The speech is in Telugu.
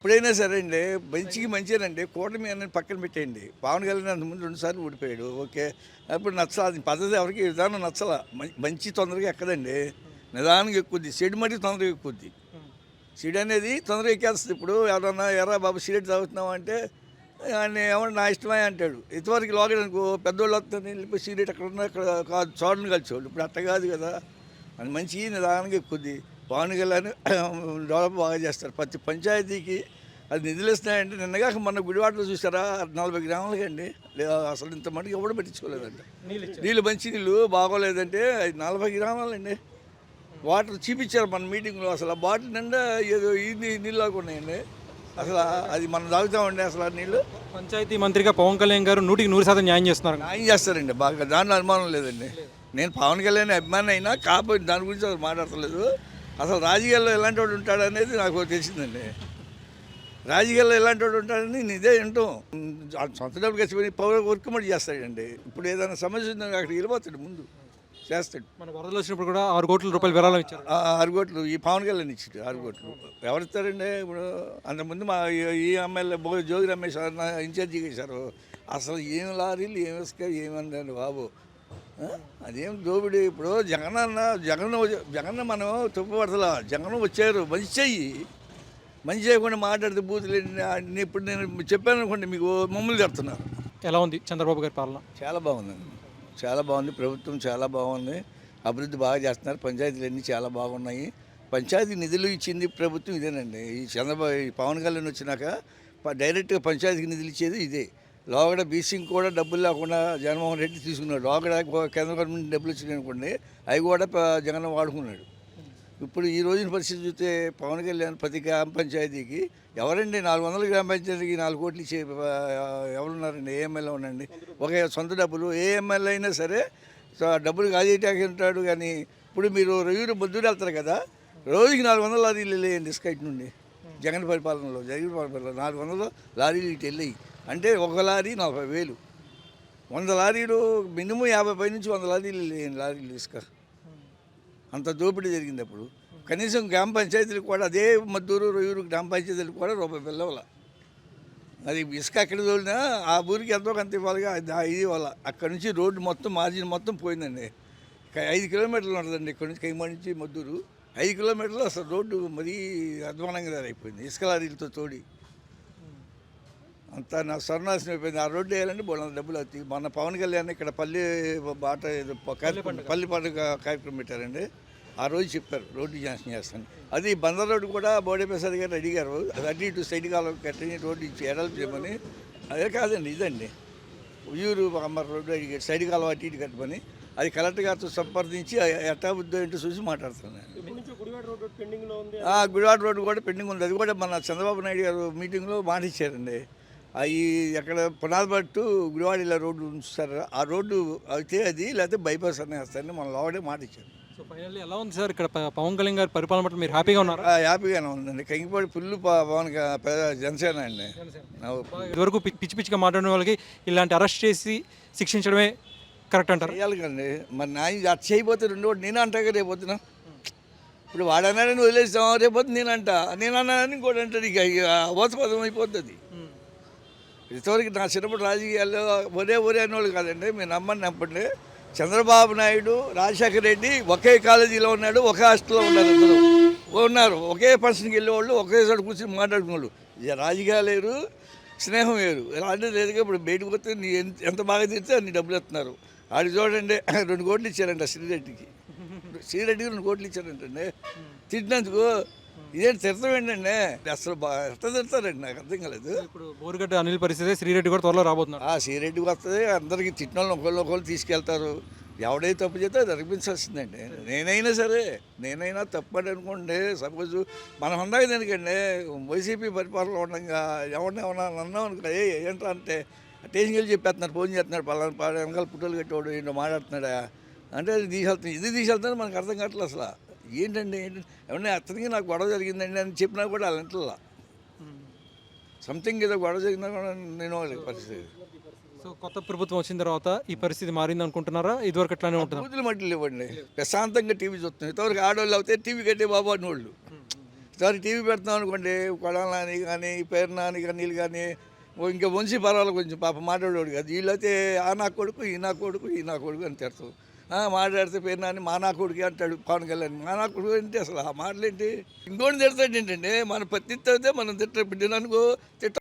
ఎప్పుడైనా సరే అండి మంచికి మంచిదేనండి కూటమి అనేది పక్కన పెట్టేయండి. పవన్ కళ్యాణ్ అంత ముందు రెండుసార్లు ఓకే. అప్పుడు నచ్చలా అది పద్ధతి ఎవరికి విధానం నచ్చల. మంచి తొందరగా ఎక్కదండి. నిదానంగా ఎక్కుద్ది చెడు మట్టి తొందరగా ఎక్కుద్ది. సీడ్ అనేది తొందరగా ఎక్కేస్తుంది. ఇప్పుడు ఎవరన్నా ఎరా బాబు సిగరెట్ తాగుతున్నావు? అంటే ఆయన ఏమన్నా నా ఇష్టమే అంటాడు. ఇంతవరకు లోగడ పెద్దోళ్ళు వస్తారు వెళ్ళిపోయి సిగరెట్ అక్కడ ఉన్న అక్కడ కాదు చూడని కలిసేవాళ్ళు. ఇప్పుడు అట్ట కాదు కదా. అది మంచి నిదానంగా ఎక్కుద్ది. పవన్ కళ్యాణ్ డెవలప్ బాగా చేస్తారు. ప్రతి పంచాయతీకి అది నిధులు ఇస్తున్నాయంటే నిన్నగాక మొన్న గుడివాడలో చూసారా? నలభై గ్రాములకి అండి అసలు ఇంత మటుకు ఎవడు పెట్టించుకోలేదంట. నీళ్ళు మంచి నీళ్ళు బాగోలేదంటే అది నలభై గ్రామాలండి. వాటర్ చూపించారు మన మీటింగ్లో. అసలు బాటిల్ నిండా ఏదో ఈ నీ- నీళ్ళలాగా ఉన్నాయండి. అసలు అది మనం తాగుతామండి అసలు ఆ నీళ్ళు. పంచాయతీ మంత్రిగా పవన్ కళ్యాణ్ గారు నూటికి నూరు శాతం న్యాయం చేస్తున్నారు. న్యాయం చేస్తారండి. బాగా దాంట్లో అనుమానం లేదండి. నేను పవన్ కళ్యాణ్ అభిమాని అయినా కాకపోతే దాని గురించి అసలు మాట్లాడతలేదు. అసలు రాజకీయాల్లో ఎలాంటి వాడు ఉంటాడు అనేది నాకు తెలిసిందండి. రాజకీయాల్లో ఎలాంటి వాడు ఉంటాడని ఇదే వింటాం సొంత డబ్బు ఖర్చు పౌర వర్క్ మడి చేస్తాడండి. ఇప్పుడు ఏదైనా సమస్య ఉందని అక్కడికి వెళ్ళిపోతాడు ముందు. చేస్తాడు. మన వరదలు వచ్చినప్పుడు కూడా ఆరు కోట్ల రూపాయలు విరాళం ఇచ్చారు. ఆ ఆరు కోట్లు ఈ పవన్ కళ్యాణ్ ఇచ్చాడు ఆరు కోట్లు. ఎవరు ఇస్తారండి ఇప్పుడు? అంతకుముందు మా ఈ- ఎమ్మెల్యే బో జోగి రమేష్ ఇన్ఛార్జిగా ఇచ్చారు. అసలు ఏం లారీలు ఏం ఇసుక ఏమందండి బాబు? అదేం దోపిడీ? ఇప్పుడు జగన్ అన్న జగన్ జగన్ మనం తుప్పబడతలా జగన్ వచ్చారు మంచి చెయ్యి. మంచి చేయకుండా మాట్లాడితే బూతులు అన్ని ఇప్పుడు నేను చెప్పాను అనుకోండి మీకు మమ్మల్ని చెప్తున్నారు ఎలా ఉంది చంద్రబాబు గారి పాలన? చాలా బాగుందండి చాలా బాగుంది. ప్రభుత్వం చాలా బాగుంది. అభివృద్ధి బాగా చేస్తున్నారు. పంచాయతీలు అన్నీ చాలా బాగున్నాయి. పంచాయతీ నిధులు ఇచ్చింది ప్రభుత్వం ఇదేనండి. ఈ చంద్రబాబు ఈ పవన్ కళ్యాణ్ వచ్చినాక డైరెక్ట్గా పంచాయతీకి నిధులు ఇచ్చేది ఇదే. లోగడ బీసింగ్ కూడా డబ్బులు లేకుండా జగన్మోహన్ రెడ్డి తీసుకున్నాడు. లోగడ కేంద్ర గవర్నమెంట్ డబ్బులు వచ్చినాయి అనుకోండి అవి కూడా జగన్ వాడుకున్నాడు. ఇప్పుడు ఈ రోజున పరిస్థితి చూస్తే పవన్ కళ్యాణ్ ప్రతి గ్రామ పంచాయతీకి ఎవరండి నాలుగు వందల గ్రామ పంచాయతీకి నాలుగు కోట్లు ఇచ్చే ఎవరున్నారండి? ఏ ఎమ్మెల్యే ఉండండి ఒక సొంత డబ్బులు ఏ ఎమ్మెల్యే అయినా సరే డబ్బులు కాజేటాకి ఉంటాడు. కానీ ఇప్పుడు మీరు రోజు బొద్దురు వెళ్తారు కదా రోజుకి నాలుగు వందల లారీలు వెళ్ళేయండి స్కైట్ నుండి. జగన్ పరిపాలనలో జగన్ పరిపాలనలో నాలుగు వందలు లారీలు ఇటు వెళ్ళాయి. అంటే ఒక లారీ నలభై వేలు. వంద లారీలు మినిమం యాభై పై నుంచి వంద లారీలు లేని లారీలు ఇసుక అంత దోపిడీ జరిగింది అప్పుడు. కనీసం గ్రామ పంచాయతీలకు కూడా అదే మద్దూరు రొయ్యూరు గ్రామ పంచాయతీలకు కూడా రూపాయి పిల్లవల అది ఇసుక ఎక్కడ తోలినా ఆ ఊరికి ఎంతో కొంత ఇవ్వాలిగా అది ఇది వల్ల అక్కడ నుంచి రోడ్డు మొత్తం మార్జిన్ మొత్తం పోయిందండి. ఐదు కిలోమీటర్లు ఉంటుందండి ఇక్కడ నుంచి కైమా నుంచి మద్దూరు. ఐదు కిలోమీటర్లు అసలు రోడ్డు మరీ అధ్వానంగా అయిపోయింది ఇసుక లారీలతో తోడి. అంతా నా స్వర్ణాశనం అయిపోయింది. ఆ రోడ్డు వేయాలంటే బోళ్ళ డబ్బులు అవుతాయి. మొన్న పవన్ కళ్యాణ్ ఇక్కడ పల్లి బాట పల్లి పండుగ. కార్యక్రమం పెట్టారండి. ఆ రోజు చెప్పారు రోడ్డు జాన్షన్ చేస్తాను అది బందర్ రోడ్డు కూడా బోడే ప్రసాద్ గారు అడిగారు. అది అటు ఇటు సైడ్ కాలం కట్టని రోడ్డు ఇచ్చి ఎడలు చేయమని. అదే కాదండి ఇదండి. ఉయ్యూరు అమ్మర్ రోడ్డు అడిగారు సైడ్ కాలం అటు ఇటు కట్టమని. అది కలెక్టర్ గారితో సంప్రదించి ఎట్టా బుద్ధో ఏంటో చూసి మాట్లాడుతున్నాను ఆ, గుడివాడ రోడ్డు కూడా పెండింగ్ ఉంది. అది కూడా మన చంద్రబాబు నాయుడు గారు మీటింగ్లో మాట ఇచ్చారండి అవి ఎక్కడ పునాదిపట్టు గుడివాడ ఇలా రోడ్డు ఉంచుతారు. ఆ రోడ్డు అయితే అది లేకపోతే బైపాస్ అని వేస్తారని మన లోపడే మాట ఇచ్చారు. సో ఫైనల్లీ ఎలా ఉంది సార్ ఇక్కడ పవన్ కళ్యాణ్ గారి పరిపాలన పట్ల మీరు హ్యాపీగా ఉన్నారా? ఆ, హ్యాపీగానే ఉందండి. కంగిపాడు పుల్లు ప- పవన్ జనసేన అండి. ఇదివరకు పిచ్చి పిచ్చిగా మాట్లాడిన వాళ్ళకి ఇలాంటి అరెస్ట్ చేసి శిక్షించడమే కరెక్ట్ అంటారు? చేయాలి మరి నా అది చేయబోతే రెండు ఒకటి నేను అంటాగా రేపొద్దున ఇప్పుడు వాడన్నాడని వదిలేస్తాం రేపొద్దు నేను అంట నేను అన్నానని ఇంకోటి అంటాడు. ఇక ఇక అవసపదం అయిపోతుంది ఇంతవరకు నా చిన్నప్పుడు రాజకీయాల్లో ఒరే ఒరే అనేవాళ్ళు కాదండి మీరు నమ్మని నమ్మండి. చంద్రబాబు నాయుడు రాజశేఖర రెడ్డి ఒకే కాలేజీలో ఉన్నాడు ఒకే హాస్టల్లో ఉన్నారు అందరూ. ఉన్నారు ఒకే పర్సన్కి వెళ్ళేవాళ్ళు ఒకే చోట కూర్చొని మాట్లాడుకునేవాళ్ళు. ఇక రాజకీయాలు లేరు స్నేహం వేరు. అలాంటి లేదుగా ఇప్పుడు బయటకు వస్తే నీ ఎంత- బాగా తిరిగితే అన్ని డబ్బులు ఇస్తున్నారు. ఆడి చూడండి రెండు కోట్లు ఇచ్చారంట శ్రీరెడ్డికి. శ్రీరెడ్డికి రెండు కోట్లు ఇచ్చారంటండి. తిట్టినందుకు ఇదేంటి తిడతాం ఏంటండి? అసలు ఎట్లా తిడతారండి? నాకు అర్థం కాలేదు. ఇప్పుడు బోరుగడ్డ అనిల్ పరిస్థితి శ్రీరెడ్డి కూడా త్వరలో రాబోతున్నారు. ఆ సీరెడ్డికి వస్తుంది. అందరికి తిట్టిన వాళ్ళు ఒకళ్ళు ఒకళ్ళు తీసుకెళ్తారు. ఎవడైతే తప్పు చేస్తే అది అనిపించాల్సిందండి. నేనైనా సరే నేనైనా తప్పని అనుకోండి. సపోజ్ మనం అందాక దేనికండి? వైసీపీ పరిపాలన ఉండగా ఎవరిని ఏమన్నా అన్నాం అనుకో ఏ ఏంట్రా అంటే స్టేషన్కి వెళ్ళి చెప్పేస్తున్నారు ఫోన్ చేస్తున్నారు పలానా పాడ వెనకాల పుట్టలు కట్టేవాడు ఏంటో మాట్లాడుతున్నాడా? అంటే అది తీసుకెళ్తాను ఇది తీసుకెళ్తాను మనకు అర్థం కావట్లేదు అసలు. ఏంటండి? ఏంటంటే ఏమన్నా అతనికి నాకు గొడవ జరిగిందండి అని చెప్పినా కూడా అలాంటిలా సంథింగ్ ఏదో గొడవ జరిగిందా కూడా నేను పరిస్థితి. సో కొత్త ప్రభుత్వం వచ్చిన తర్వాత ఈ పరిస్థితి మారింది అనుకుంటున్నారా? ఇదివరకు అట్లానే ఉంటుందా? బూతులు మట్టి లేవండి ప్రశాంతంగా టీవీ చూస్తున్నాం ఇంతవరకు ఆడవాళ్ళు అవుతే టీవీ కట్టే బాబు అని వాళ్ళు. ఒకసారి టీవీ పెడతాం అనుకోండి కొడాలని కానీ పేరు నాని కానీ వీళ్ళు కానీ ఇంకా వంశీ పర్వాలేదు కొంచెం పాప మాట్లాడేవాడు కాదు. వీళ్ళైతే ఆ నా కొడుకు ఈ నా కొడుకు ఈ నా కొడుకు అని తిడతాం మాట్లాడితే పేరు నాని మా నా కొడుకు అంటాడు పవన్ కళ్యాణ్. మా నా కొడుకు ఏంటి అసలు ఆ మాటలేంటి? ఇంకోటి తిడతాడు ఏంటంటే మన పత్తి తిడితే మనం తిట్ట బిడ్డను అనుకో తిట్ట